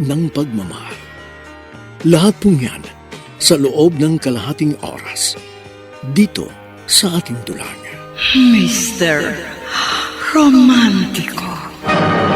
ng pagmamahal. Lahat pong yan sa loob ng kalahating oras dito sa ating dulang. Mr. Romantico. One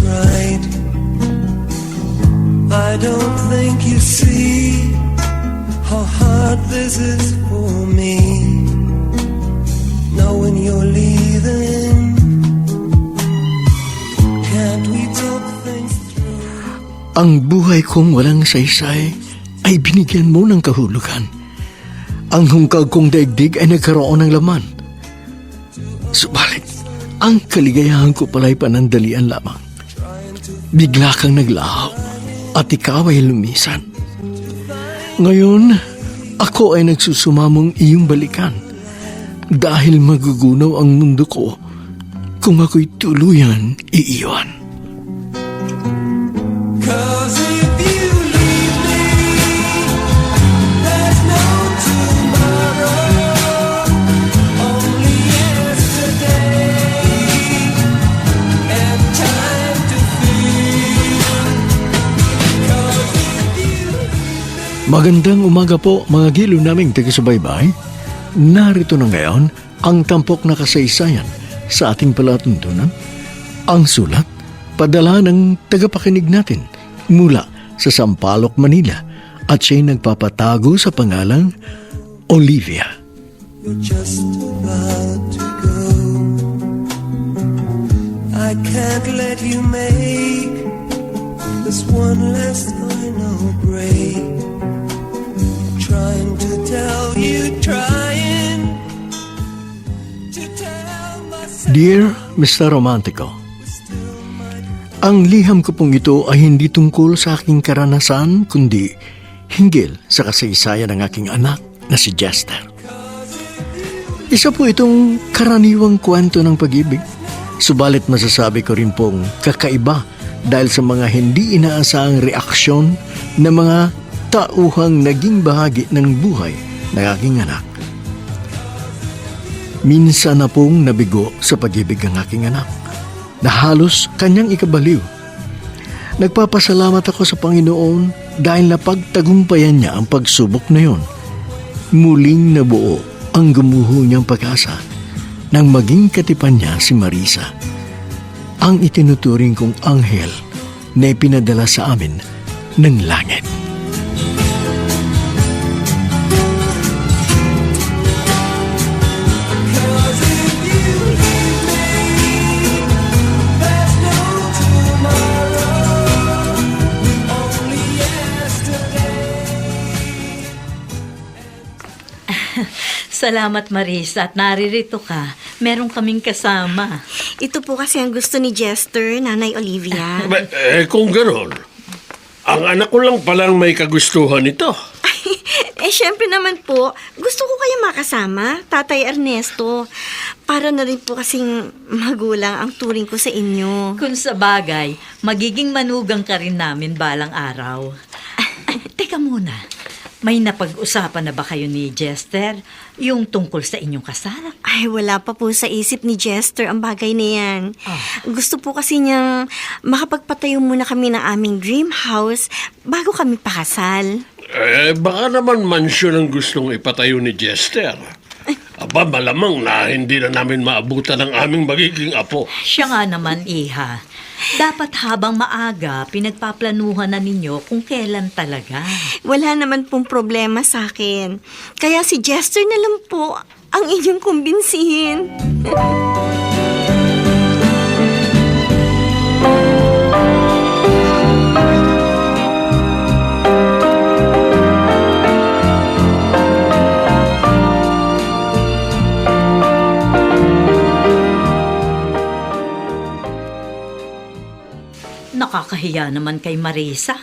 right. I don't think you see how hard this is for me. Knowing you're leaving. Can't we talk things through? Ang buhay kong walang saysay ay binigyan mo ng kahulugan. Ang hungkag kong daigdig ay nagkaroon ng laman. Subalit, ang kaligayahan ko pala'y panandalian lamang. Bigla kang naglaho at ikaw ay lumisan. Ngayon, ako ay nagsusumamong iyong balikan dahil magugunaw ang mundo ko kung ako'y tuluyan iiwan. Magandang umaga po mga gilo naming taga-subaybay. Narito na ngayon ang tampok na kasaysayan sa ating palatuntunan. Ang sulat, padala ng tagapakinig natin mula sa Sampaloc, Manila at siya'y nagpapatago sa pangalang Olivia. You're just about to go. I can't let you make this one last final break. Trying to tell you, trying to tell myself. Dear Mr. Romantico, ang liham ko pong ito ay hindi tungkol sa aking karanasan kundi hinggil sa kasaysayan ng aking anak na si Jester. Isa po itong karaniwang kwento ng pag-ibig. Subalit masasabi ko rin pong kakaiba dahil sa mga hindi inaasahang reaksyon ng mga tauhang naging bahagi ng buhay ng aking anak. Minsan na pong nabigo sa pag-ibig ang aking anak na halos kanyang ikabaliw. Nagpapasalamat ako sa Panginoon dahil napagtagumpayan niya ang pagsubok na yon. Muling nabuo ang gumuho niyang pag-asa nang maging katipan niya si Marisa. Ang itinuturing kong anghel na ipinadala sa amin ng langit. Salamat Marisa at naririto ka. Meron kaming kasama. Ito po kasi ang gusto ni Jester, Nanay Olivia. Ba, eh, kung ganon, ang anak ko lang palang may kagustuhan ito. eh, syempre naman po, gusto ko kayo makasama, Tatay Ernesto. Para na rin po kasing magulang ang turing ko sa inyo. Kung sa bagay, magiging manugang ka rin namin balang araw. Teka muna. May napag-usapan na ba kayo ni Jester yung tungkol sa inyong kasal? Ay, wala pa po sa isip ni Jester ang bagay na yan. Gusto po kasi niyang makapagpatayo muna kami ng aming dream house bago kami pakasal. Eh, baka naman mansyon ang gustong ipatayo ni Jester. Aba, malamang na hindi na namin maabutan ang aming magiging apo. Siya nga naman, Iha. Dapat habang maaga, pinagpaplanuhan na ninyo kung kailan talaga. Wala naman pong problema sa akin. Kaya si Jester na lang po ang inyong kumbinsihin. Nakakahiya naman kay Marisa.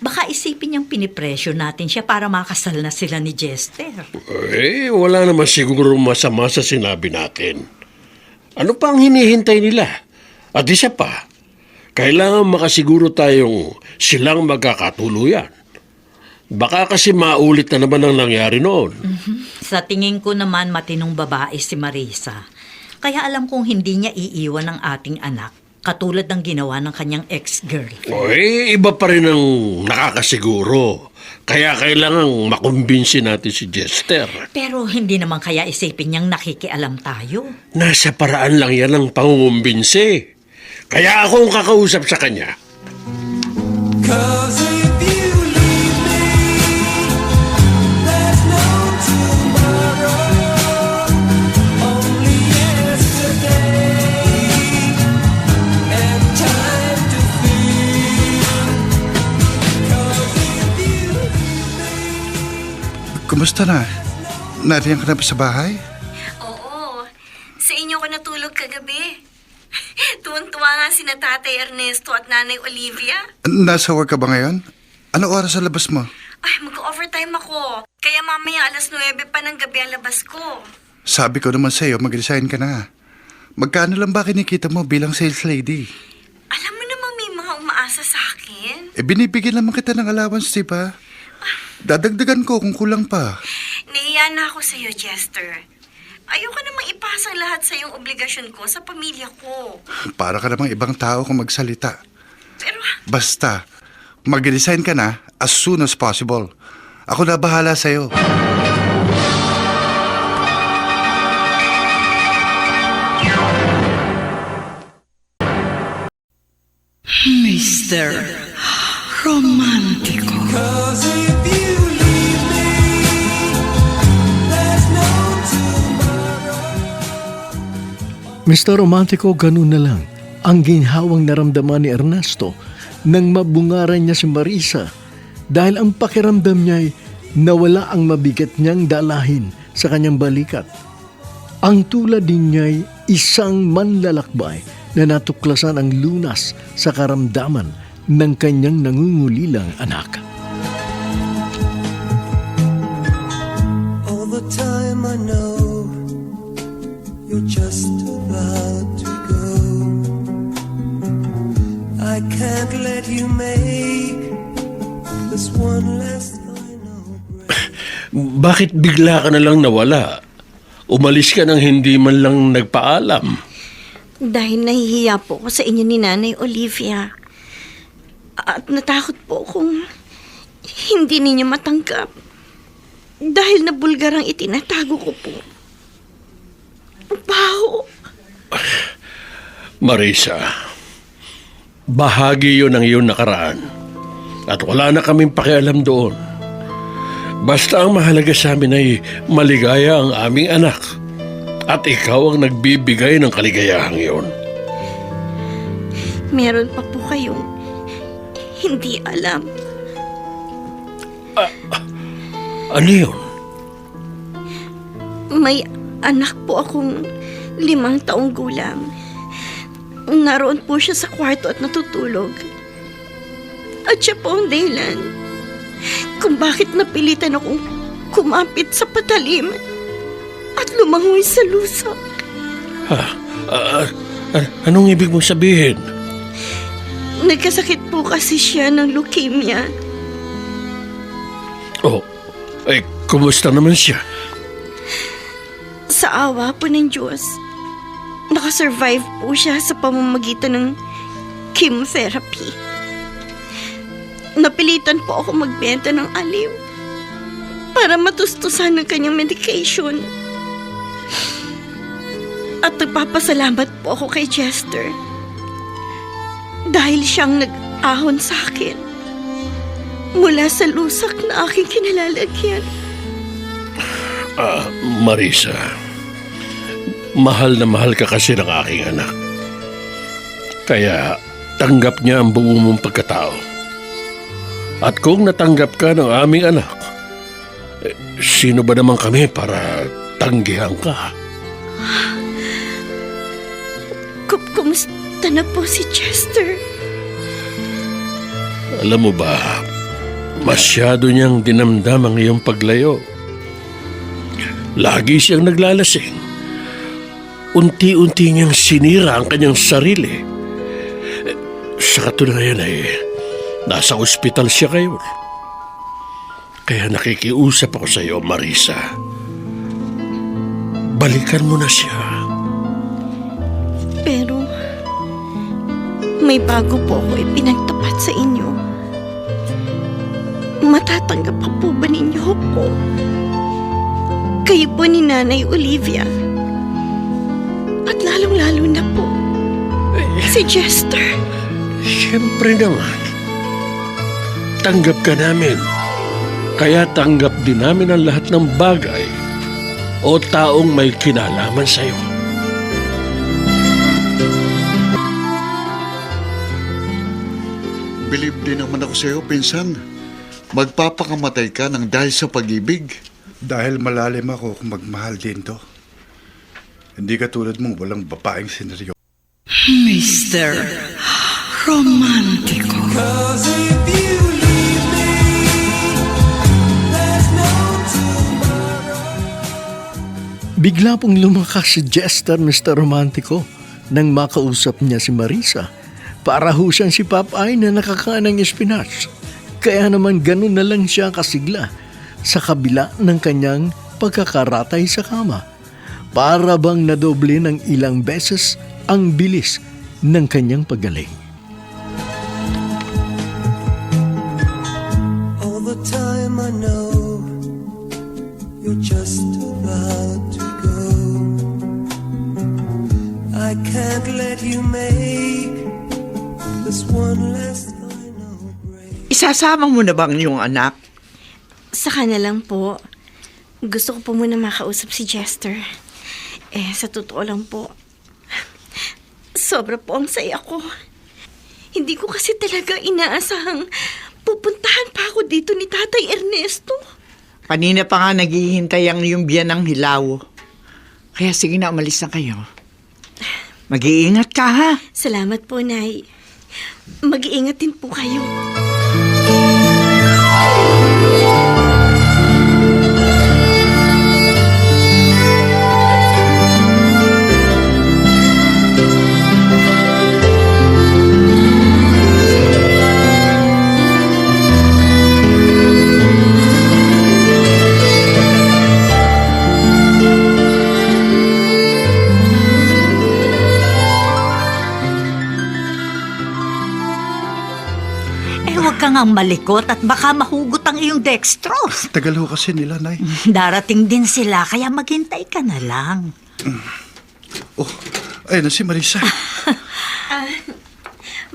Baka isipin niyang pinipresyo natin siya para makasal na sila ni Jester. Eh, wala naman siguro masama sa sinabi natin. Ano pa ang hinihintay nila? At isa pa, kailangan makasiguro tayong silang magkakatuluyan. Baka kasi maulit na naman ang nangyari noon. Sa tingin ko naman matinong babae si Marisa. Kaya alam kong hindi niya iiwan ang ating anak, katulad ng ginawa ng kanyang ex-girl. O eh, iba pa rin ang nakakasiguro. Kaya kailangan makumbinsi natin si Jester. Pero hindi naman kaya isipin niyang nakikialam tayo. Nasa paraan lang yan ang pangungumbinsi. Kaya ako ang kakausap sa kanya. Cause Kumusta na? Nariyan ka na ba sa bahay? Oo. Sa inyo ko natulog kagabi. Tuwan-tuwa nga si na Tatay Ernesto at Nanay Olivia. Nasa work ka ba ngayon? Ano oras sa labas mo? Ay, mag-overtime ako. Kaya mamaya alas 9 pa ng gabi ang labas ko. Sabi ko naman sa'yo, mag-resign ka na. Magkano lang ba kinikita mo bilang sales lady? Alam mo namang may mga umaasa sa akin. Eh, binibigyan naman kita ng allowance, di ba? Dadagdagan ko kung kulang pa. Naiya na ako sa'yo, Jester. Ayoko namang ipasang lahat sa yung obligasyon ko sa pamilya ko. Para ka namang ibang tao kung magsalita. Pero Basta, mag-resign ka na as soon as possible. Ako na bahala sa'yo. Mr. Romantico. Mr. Romantico, ganun na lang ang ginhawang naramdaman ni Ernesto nang mabungaran niya si Marisa dahil ang pakiramdam niya ay nawala ang mabigat niyang dalahin sa kanyang balikat. Ang tulad din niya ay isang manlalakbay na natuklasan ang lunas sa karamdaman ng kanyang nangungulilang anak. Bakit bigla ka na lang nawala? Umalis ka nang hindi man lang nagpaalam. dahil nahihiya po ako sa inyo ni Nanay Olivia. At natakot po kung hindi ninyo matanggap. Dahil na bulgarang itinatago ko po. Baho. Marisa, bahagi yon ng iyong nakaraan. At wala na kaming pakialam doon. Basta ang mahalaga sa amin ay maligaya ang aming anak. At ikaw ang nagbibigay ng kaligayahang iyon. Meron pa po kayong hindi alam. Ano yun? May anak po akong limang taong gulang. Naroon po siya sa kwarto at natutulog. At siya po ang dahilan kung bakit napilitan akong kumapit sa patalim at lumangoy sa lusa. Ah, ah, ah, anong ibig mong sabihin? Nagkasakit po kasi siya ng leukemia. Oh, Eh, kumusta naman siya? Sa awa po ng Diyos, nakasurvive po siya sa pamamagitan ng chemotherapy. Napilitan po ako magbenta ng aliw para matustusan ng kanyang medication. At nagpapasalamat po ako kay Chester dahil siyang nag-ahon sa akin mula sa lusak na aking kinalalagyan. Ah, Marisa, mahal na mahal ka kasi ng aking anak. Kaya tanggap niya ang buo mong pagkatao. At kung natanggap ka ng aming anak, eh, sino ba naman kami para tanggihan ka? Kum- Kumusta na po si Chester? Alam mo ba, masyado niyang dinamdam ang iyong paglayo. Lagi siyang naglalasing. Unti-unti niyang sinira ang kanyang sarili. Eh, Sa katunayan ay nasa ospital siya ngayon. Kaya nakikiusap ako sa iyo, Marisa. Balikan mo na siya. Pero, may bago po ako ipinagtapat sa inyo. Matatanggap pa po ba ninyo ako? Kayo po ni Nanay Olivia. At lalong-lalo na po, si Jester. Siyempre naman. Tanggap ka namin. Kaya tanggap din namin ang lahat ng bagay o taong may kinalaman sa'yo. Believe din naman ako sa'yo, pinsan. Magpapakamatay ka ng dahil sa pag-ibig. Dahil malalim ako kung magmahal din to. Hindi katulad mong walang babaeng sineryo. Mr. Romantico. Bigla pong lumakas si Jester, Mr. Romantico, nang makausap niya si Marisa. Para ho siyang si Popeye na nakakain ng espinach. Kaya naman ganun na lang siya kasigla sa kabila ng kanyang pagkakaratay sa kama. Para bang nadoble ng ilang beses ang bilis ng kanyang paggaling. I can't let you make this one last final break. Isasama mo na ba ang iyong anak? Saka na lang po. Gusto ko po muna makausap si Jester. Eh, sa totoo lang po, sobra po ang saya ko. Hindi ko kasi talaga inaasahang pupuntahan pa ako dito ni Tatay Ernesto. Kanina pa nga naghihintay ang iyong biyan ng hilaw. Kaya sige na, umalis na kayo. Mag-iingat ka ha. Salamat po, Nay. Mag-iingat din po kayo. Ang malikot at baka mahugot ang iyong dextrose. Tagal ho kasi nila, Nay. Darating din sila, kaya maghintay ka na lang. Oh, ayun na si Marisa.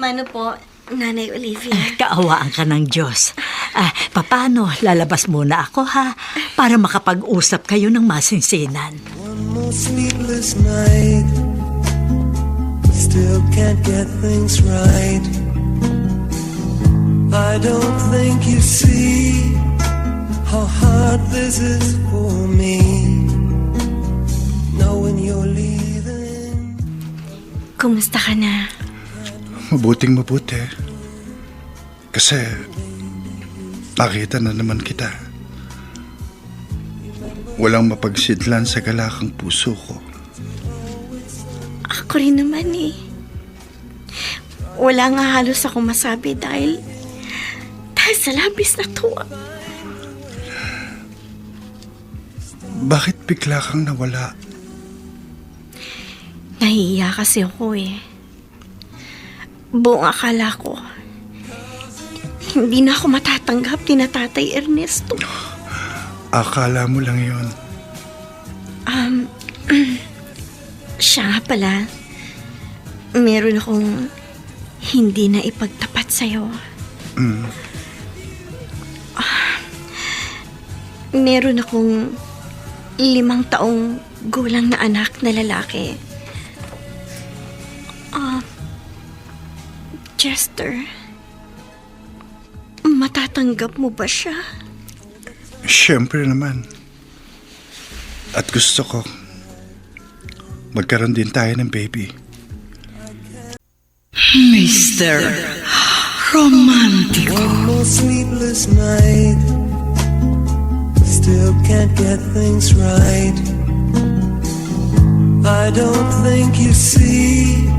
Mano po, Nanay Olivia. Kaawaan ka ng Diyos. Ah, papano, lalabas muna ako ha, para makapag-usap kayo ng masinsinan. One more sleepless night. But still can't get things right. I don't think you see how hard this is for me. Knowing you're leaving. Kumusta ka na? Mabuting mabuti. Kasi nakita na naman kita. Walang mapagsidlan sa galakang puso ko. Ako rin naman eh. Wala nga halos ako masabi dahil dahil sa labis na tuwa. Bakit bigla kang nawala? Nahiya kasi ako eh. Buong akala ko, hindi na ako matatanggap ni Tatay Ernesto. Akala mo lang yon. Um, siya nga pala, meron akong hindi na ipagtapat sa'yo. Mm. Meron akong limang taong gulang na anak na lalaki. Ah, Chester, matatanggap mo ba siya? Siyempre naman. At gusto ko, magkaroon din tayo ng baby. Mr. Romantico. One more sleepless night. Still can't get things right. I don't think you see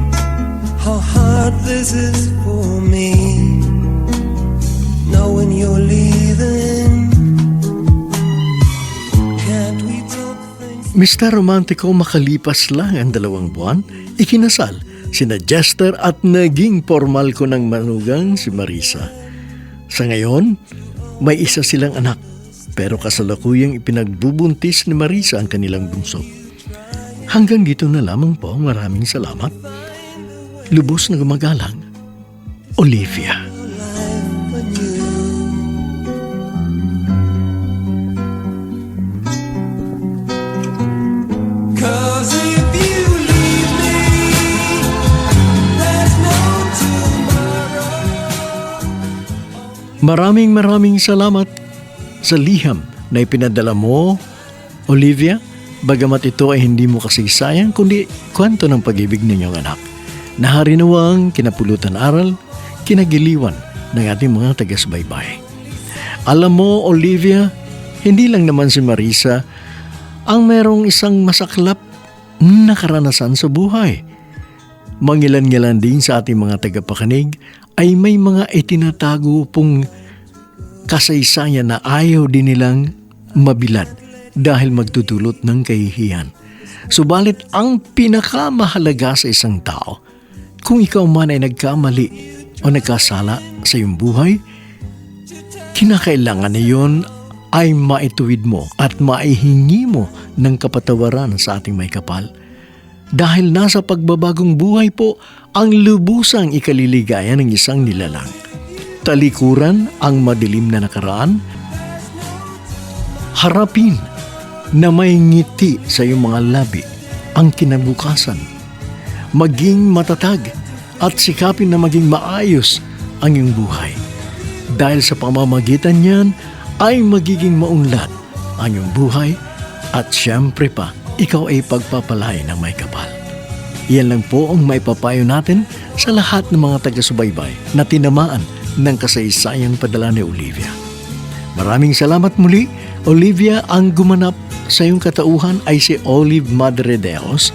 how hard this is for me. Knowing you're leaving. Can't we talk things? Mr. Romantico makalipas lang ang dalawang buwan, ikinasal sina Jester at naging formal ko ng manugang si Marisa. Sa ngayon, may isa silang anak, pero kasalukuyang ipinagbubuntis ni Marisa ang kanilang bunso. Hanggang dito na lamang po, maraming salamat. Lubos na gumagalang, Olivia. Cause if you. Maraming maraming salamat sa liham na ipinadala mo, Olivia, bagamat ito ay hindi mo kasaysayan kundi kwento ng pag-ibig ninyong anak. Naharinawang kinapulutan aral, kinagiliwan ng ating mga tagas-baybay. Alam mo, Olivia, hindi lang naman si Marisa ang merong isang masaklap na karanasan sa buhay. Mangilan-ngilan din sa ating mga tagapakinig ay may mga itinatago pong kasaysayan na ayaw din nilang mabilad dahil magtutulot ng kahihiyan. Subalit ang pinakamahalaga sa isang tao, kung ikaw man ay nagkamali o nagkasala sa iyong buhay, kinakailangan na yun ay maituwid mo at maihingi mo ng kapatawaran sa ating may kapal. Dahil nasa pagbabagong buhay po ang lubusang ikaliligaya ng isang nilalang. Talikuran ang madilim na nakaraan. Harapin na may ngiti sa iyong mga labi ang kinabukasan. Maging matatag at sikapin na maging maayos ang iyong buhay. Dahil sa pamamagitan niyan ay magiging maunlad ang iyong buhay at siyempre pa, ikaw ay pagpapalay ng may kapal. Yan lang po ang may papayo natin sa lahat ng mga taga-subaybay na tinamaan ng kasaysayang padala ni Olivia. Maraming salamat muli, Olivia. Ang gumanap sa iyong katauhan ay si Olive Madre Deos